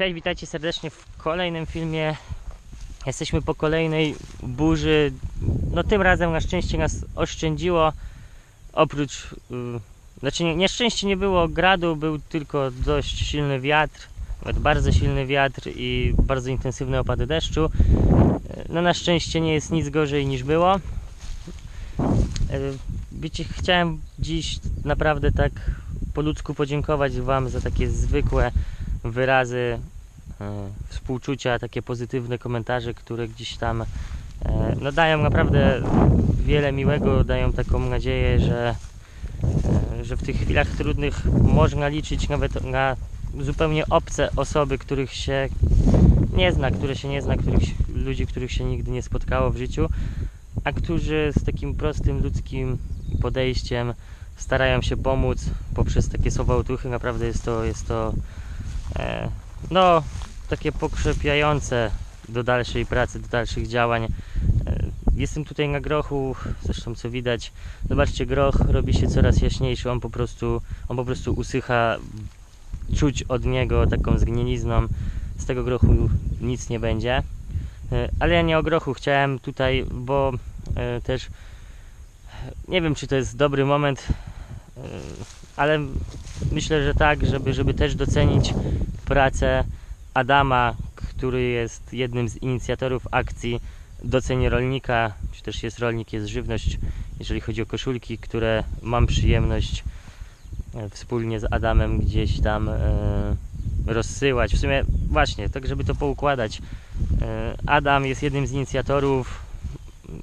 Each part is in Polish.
Cześć, witajcie serdecznie w kolejnym filmie. Jesteśmy po kolejnej burzy. No tym razem na szczęście nas oszczędziło. Oprócz, yy, znaczy nie, nieszczęście nie było gradu, był tylko dość silny wiatr, nawet bardzo silny wiatr i bardzo intensywne opady deszczu. Yy, No na szczęście nie jest nic gorzej niż było. Yy, Wiecie, chciałem dziś naprawdę tak po ludzku podziękować Wam za takie zwykłe wyrazy e, współczucia, takie pozytywne komentarze, które gdzieś tam e, no, dają naprawdę wiele miłego, dają taką nadzieję, że, e, że w tych chwilach trudnych można liczyć nawet na zupełnie obce osoby, których się nie zna, które się nie zna, których, ludzi, których się nigdy nie spotkało w życiu, a którzy z takim prostym ludzkim podejściem starają się pomóc poprzez takie słowa otuchy. Naprawdę jest to, jest to no, takie pokrzepiające do dalszej pracy, do dalszych działań. E, Jestem tutaj na grochu, zresztą co widać, zobaczcie, groch robi się coraz jaśniejszy, on po prostu, on po prostu usycha, czuć od niego taką zgnienizną, z tego grochu nic nie będzie. E, Ale ja nie o grochu chciałem tutaj, bo e, też nie wiem, czy to jest dobry moment, e, ale myślę, że tak, żeby, żeby też docenić pracę Adama, który jest jednym z inicjatorów akcji Doceń Rolnika, czy też jest rolnik, jest żywność, jeżeli chodzi o koszulki, które mam przyjemność e, wspólnie z Adamem gdzieś tam e, rozsyłać. W sumie właśnie, tak żeby to poukładać. E, Adam jest jednym z inicjatorów.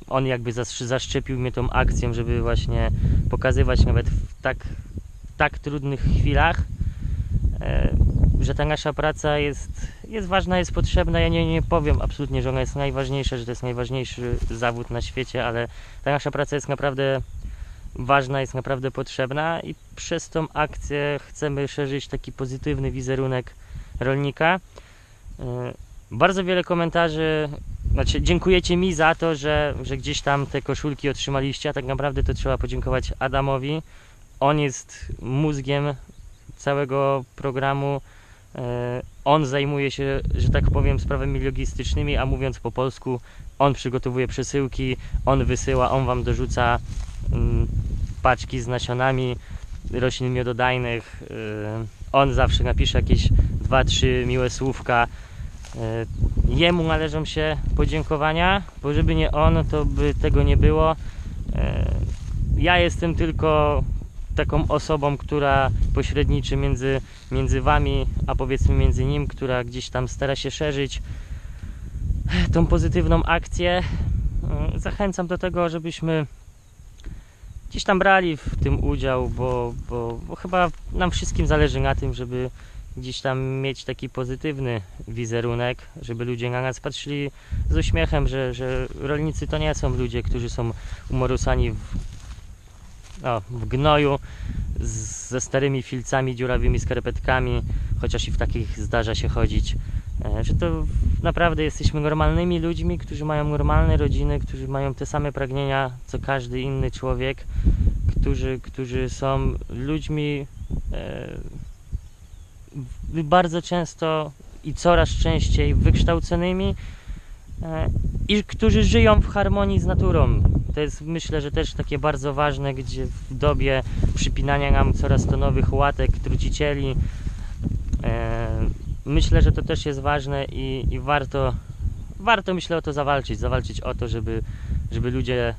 On jakby zasz- zaszczepił mnie tą akcją, żeby właśnie pokazywać nawet w tak, tak trudnych chwilach, e, że ta nasza praca jest, jest ważna, jest potrzebna. Ja nie, nie powiem absolutnie, że ona jest najważniejsza, że to jest najważniejszy zawód na świecie, ale ta nasza praca jest naprawdę ważna, jest naprawdę potrzebna i przez tą akcję chcemy szerzyć taki pozytywny wizerunek rolnika. E, Bardzo wiele komentarzy, znaczy dziękujecie mi za to, że, że gdzieś tam te koszulki otrzymaliście, a tak naprawdę to trzeba podziękować Adamowi. On jest mózgiem całego programu. E, On zajmuje się, że tak powiem, sprawami logistycznymi, a mówiąc po polsku, on przygotowuje przesyłki, on wysyła, on wam dorzuca mm, paczki z nasionami roślin miododajnych. E, On zawsze napisze jakieś dwa, trzy miłe słówka. E, Jemu należą się podziękowania, bo żeby nie on, to by tego nie było. Ja jestem tylko taką osobą, która pośredniczy między, między wami, a powiedzmy między nim, która gdzieś tam stara się szerzyć tą pozytywną akcję. E, Zachęcam do tego, żebyśmy gdzieś tam brali w tym udział, bo, bo, bo chyba nam wszystkim zależy na tym, żeby gdzieś tam mieć taki pozytywny wizerunek, żeby ludzie na nas patrzyli z uśmiechem, że, że rolnicy to nie są ludzie, którzy są umorusani w, w gnoju z, ze starymi filcami, dziurawymi skarpetkami, chociaż i w takich zdarza się chodzić. E, Że to naprawdę jesteśmy normalnymi ludźmi, którzy mają normalne rodziny, którzy mają te same pragnienia co każdy inny człowiek, którzy, którzy są ludźmi e, bardzo często i coraz częściej wykształconymi i którzy żyją w harmonii z naturą. To jest myślę, że też takie bardzo ważne, gdzie w dobie przypinania nam coraz to nowych łatek, trucicieli, e, myślę, że to też jest ważne i, i warto, warto myślę o to zawalczyć, zawalczyć o to, żeby, żeby ludzie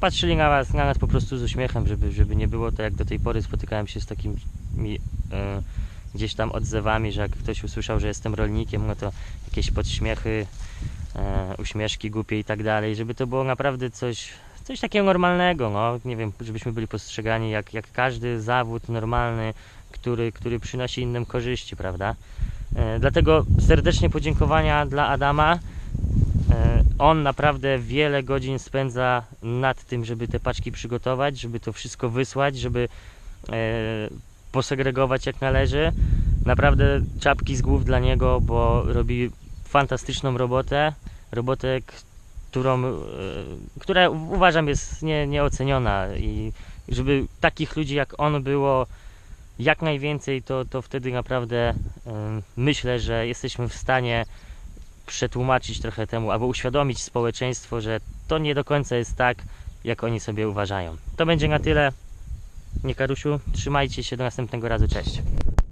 patrzyli na nas, na nas po prostu z uśmiechem, żeby, żeby nie było to jak do tej pory spotykałem się z takimi e, gdzieś tam odzewami, że jak ktoś usłyszał, że jestem rolnikiem, no to jakieś podśmiechy, e, uśmieszki głupie i tak dalej, żeby to było naprawdę coś, coś takiego normalnego, no, nie wiem, żebyśmy byli postrzegani jak, jak każdy zawód normalny, który, który przynosi innym korzyści, prawda? E, dlatego serdecznie podziękowania dla Adama. E, On naprawdę wiele godzin spędza nad tym, żeby te paczki przygotować, żeby to wszystko wysłać, żeby posegregować jak należy. Naprawdę czapki z głów dla niego, bo robi fantastyczną robotę. Robotę, którą, e, która uważam jest nie, nieoceniona i żeby takich ludzi jak on było jak najwięcej, to, to wtedy naprawdę ym, myślę, że jesteśmy w stanie przetłumaczyć trochę temu, albo uświadomić społeczeństwo, że to nie do końca jest tak, jak oni sobie uważają. To będzie na tyle. Nie Karusiu, trzymajcie się do następnego razu, cześć.